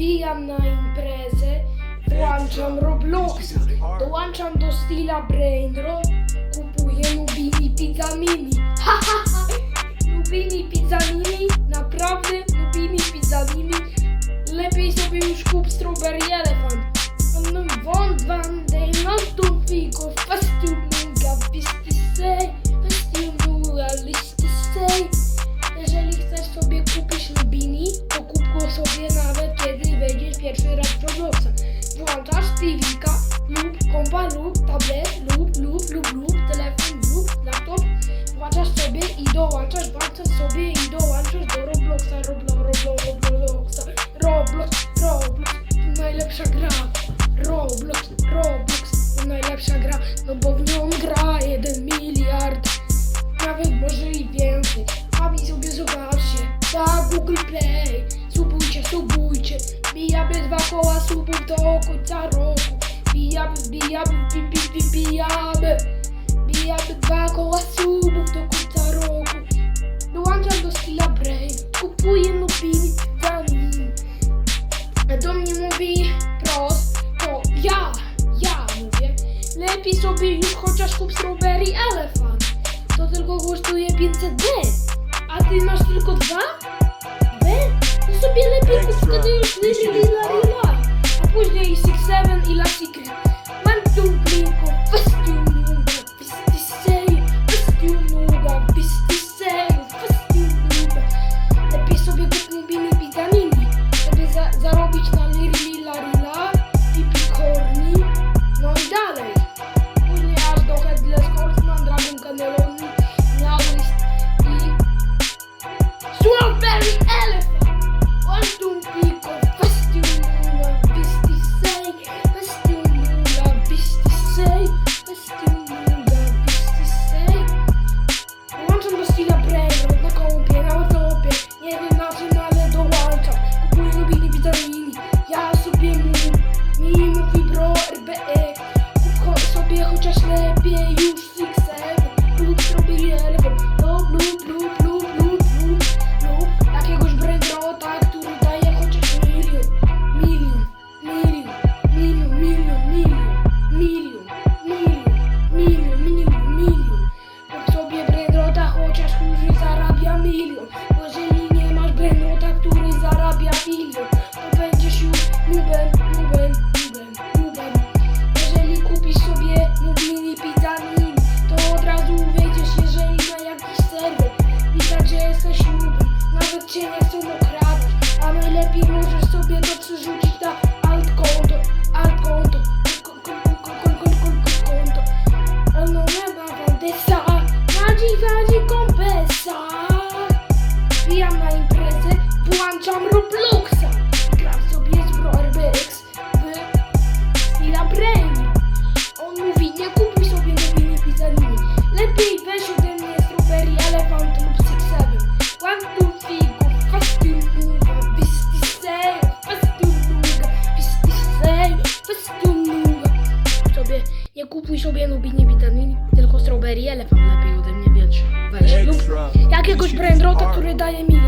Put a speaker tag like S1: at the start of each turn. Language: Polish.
S1: Wbijam na imprezę, włączam Robloxa, dołączam do Stila Brainro, kupuję Nubini Pizza Mini. Ha, ha, ha. Nubini Pizza Mini, naprawdę Nubini Pizza Mini. Lepiej sobie już kup Strawberry Elephant. No want one day not to think of fast you move, wish to say, say. Jeżeli chcesz sobie kupić Lubini, to kup go sobie wejdziesz pierwszy raz Robloxa. Włączasz TV'ka lub kompa lub tablet lub lub lub lub telefon lub laptop. Włączasz sobie i dołączasz, włączasz sobie i dołączasz do Robloxa, Roblox, Roblox, Robloxa, Roblox, Roblox, najlepsza gra. Roblox, Roblox, до кінця року. Біяби, біяби, бі-бі-бі, біяби. Біяби два кола субу до кінця року. Ну, Доламся до стиля брейн, купує нові вітаміни. А до мені мові просто я, я mówię. Lepiej sobie już chociaż kup strawberry elefant. To tylko kosztuje 500 d. A ty masz tylko dwa? B? To sobie lepiej kup wtedy już wyżej. Monday, 6-7 i Lasik. Nie kupuj sobie nubini witamini, tylko Strawberry Elephant lepiej ode mnie wiesz. Weź lub jakiegoś brandrota, który daje milion.